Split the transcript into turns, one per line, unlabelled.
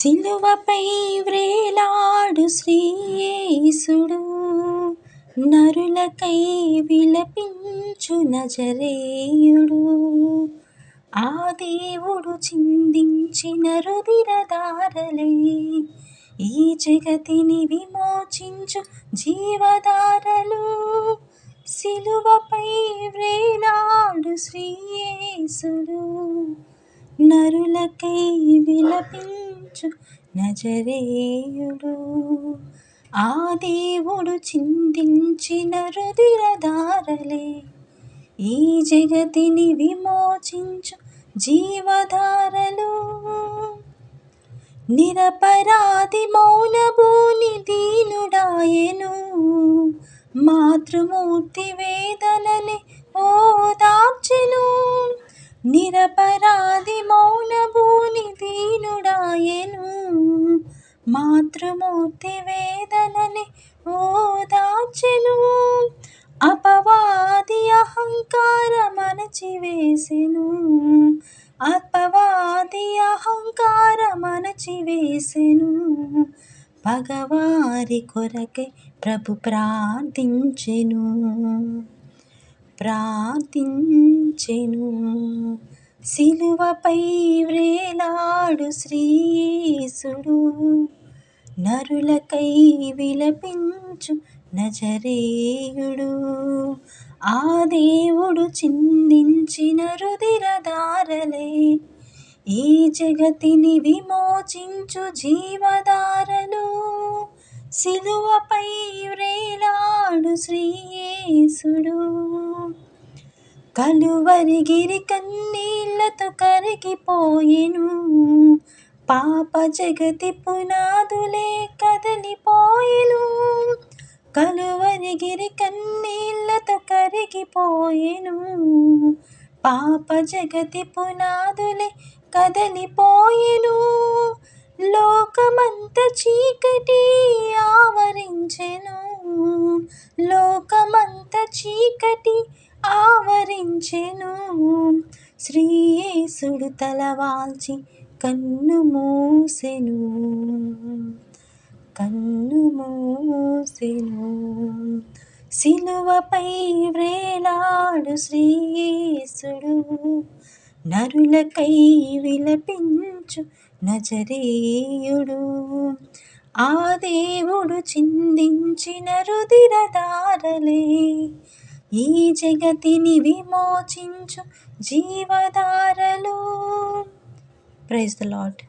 సిలువపై వ్రేలాడు శ్రీయేసుడు నరులకై విలపించు నజరేయుడు. ఆ దేవుడు చిందించిన రుదిరదారలే ఈ జగతిని విమోచించు జీవదారలు సిలువపై వ్రేలాడు శ్రీయేసుడు నరులకై విలపించు నజరేయుడు. ఆ దేవుడు చిందించిన రుదిరధారలే ఈ జగతిని విమోచించు జీవధారలు. నిరపరాధి మౌనభూని దీనుడాయను. మాతృమూర్తి వేదనని ఓదార్చెను. నిరపరాధి మౌనభూ దీనుడాయను మాతృమూర్తి వేదనని ఓదాచెను అపవాది అహంకారం అణచివేసెను అపవాది అహంకారం అణచివేసెను పగవారి కొరకై ప్రభు ప్రార్థించెను. ప్రార్థించెను. సిలువపై వ్రేలాడు శ్రీసుడు నరులకై విలపించు నజరేయుడు. ఆ దేవుడు చిందించిన రుదిరదారలే ఈ జగతిని విమోచించు జీవదారలు సిలువపై వ్రేలాడు శ్రీయేసుడు. కలువరిగిరి కన్నీళ్ళతో కరిగిపోయెను. పాప జగతి పునాదులే కదలిపోయెను. కలువరిగిరి కన్నీళ్ళతో కరిగిపోయెను. పాప జగతి పునాదులే కదలిపోయెను. లోకమంత చీకటి ఆవరించెను. లోకమంత చీకటి ఆవరించెను. శ్రీయేసుడు తలవాల్చి కన్ను మూసెను. కన్ను మూసెను. సిలువపై వ్రేలాడు శ్రీయేసుడు. నరులకై విలపించు నజరేయుడు. ఆ దేవుడు చిందించిన రుదిరదారలే ఈ జగతిని విమోచించు జీవదారలు ప్రైజ్ ద లాడ్